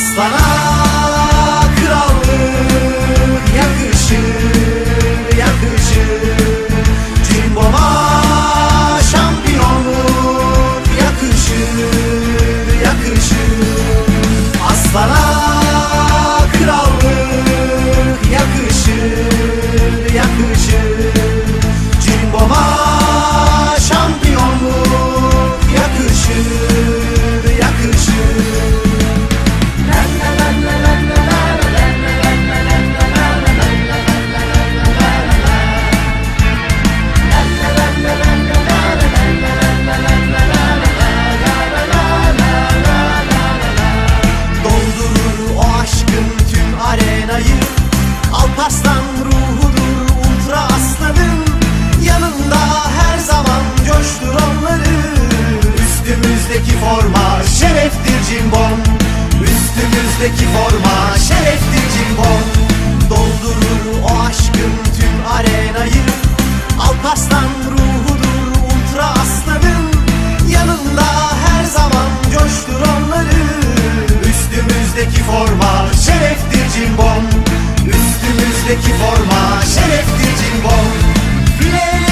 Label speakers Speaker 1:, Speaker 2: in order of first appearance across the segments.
Speaker 1: Aslan ayı Alparslan ruhudur ultra aslanın Yanında her zaman coştur onları. Üstümüzdeki forma şereftir cimbom. Üstümüzdeki forma şerefli cimbom. Leyla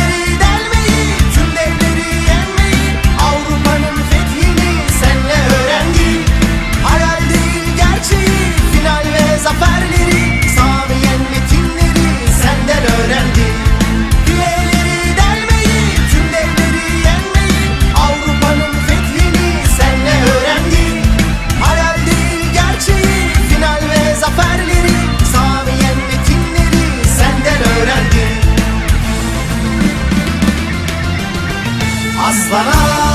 Speaker 1: Aslanım.